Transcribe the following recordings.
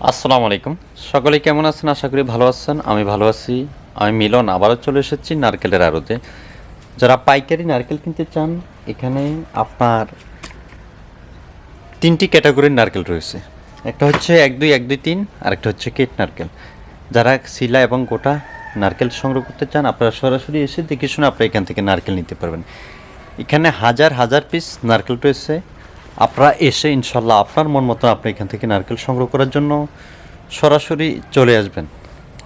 আসসালামু আলাইকুম। সকলে কেমন আছেন? আশা করি ভালো আছেন। আমি ভালো আছি। আমি মিলন। আবারও চলে এসেছি নারকেলের আড়তে। যারা পাইকারি নারকেল কিনতে চান, এখানে আপনার তিনটি ক্যাটাগরির নারকেল রয়েছে। একটা হচ্ছে এক দুই এক দুই তিন, আর একটা হচ্ছে কেট নারকেল। যারা শিলা এবং গোটা নারকেল সংগ্রহ করতে চান, আপনারা সরাসরি এসে দেখে শুনে আপনারা এখান থেকে নারকেল নিতে পারবেন। এখানে হাজার হাজার পিস নারকেল রয়েছে। আপনারা এসে ইনশাল্লাহ আপনার মন মতো আপনি এখান থেকে নারকেল সংগ্রহ করার জন্য সরাসরি চলে আসবেন।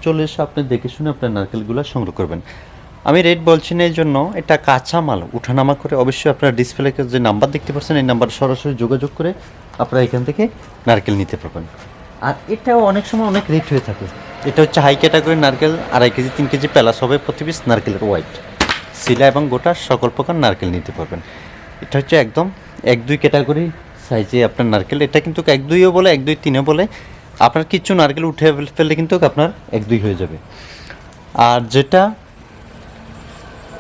চলে এসে আপনি দেখে শুনে আপনার নারকেলগুলো সংগ্রহ করবেন। আমি রেট বলছি না এই জন্য এটা কাঁচা মাল উঠানামা করে অবশ্যই আপনার ডিসপ্লে যে নাম্বার দেখতে পাচ্ছেন, এই নাম্বার সরাসরি যোগাযোগ করে আপনারা এখান থেকে নারকেল নিতে পারবেন। আর এটাও অনেক সময় অনেক রেট হয়ে থাকে। এটা হচ্ছে হাই ক্যাটাগরির নারকেল, আড়াই কেজি, তিন কেজি প্যালাস হবে, প্রতি পিস নারকেলের হোয়াইট শিলা এবং গোটা সকল প্রকার নারকেল নিতে পারবেন। এটা হচ্ছে একদম এক, দুই ক্যাটাগরি সাইজে আপনার নারকেল। এটা কিন্তু এক, দুইও বলে, এক, দুই, তিনও বলে। আপনার কিছু নারকেল উঠে ফেললে কিন্তু আপনার এক, দুই হয়ে যাবে। আর যেটা,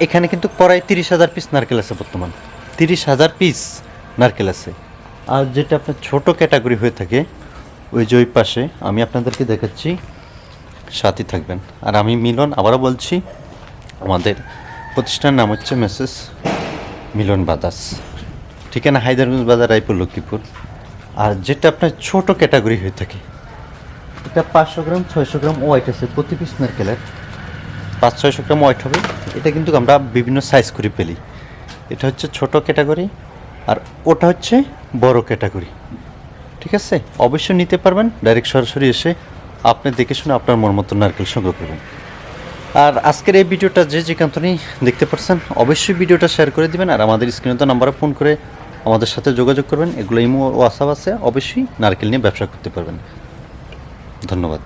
এখানে কিন্তু প্রায় তিরিশ হাজার পিস নারকেল আছে বর্তমান। তিরিশ হাজার পিস নারকেল আছে। আর যেটা আপনার ছোট ক্যাটাগরি হয়ে থাকে, ওই যে ওই পাশে আমি আপনাদেরকে দেখাচ্ছি, সাথী থাকবেন। আর আমি মিলন, আবারও বলছি, আমাদের প্রতিষ্ঠানের নাম হচ্ছে মেসেস মিলন বাদাস। ঠিকানা হায়দারগঞ্জ বাজার, রায়পুর, লক্ষ্মীপুর। আর যেটা আপনার ছোট ক্যাটাগরি হয়ে থাকে, এটা পাঁচশো গ্রাম, ছয়শো গ্রাম ওয়াইট আছে, প্রতি পিস নারকেলের পাঁচ, ছয়শো গ্রাম ওয়াইট হবে। এটা কিন্তু আমরা বিভিন্ন সাইজ করে পেলি। এটা হচ্ছে ছোট ক্যাটাগরি, আর ওটা হচ্ছে বড় ক্যাটাগরি। ঠিক আছে? অবশ্যই নিতে পারবেন। ডাইরেক্ট সরাসরি এসে আপনি দেখে শুনে আপনার মন মতো নারকেল সংগ্রহ করবেন। আর আজকের এই ভিডিওটা যে যেখানে দেখতে পাচ্ছেন অবশ্যই ভিডিওটা শেয়ার করে দিবেন, আর আমাদের স্ক্রিনে তো নাম্বারে ফোন করে আমাদের সাথে যোগাযোগ করবেন। এগুলো ইমো, হোয়াটসঅ্যাপ আছে। অবশ্যই নারকেল নিয়ে ব্যবসা করতে পারবেন। ধন্যবাদ।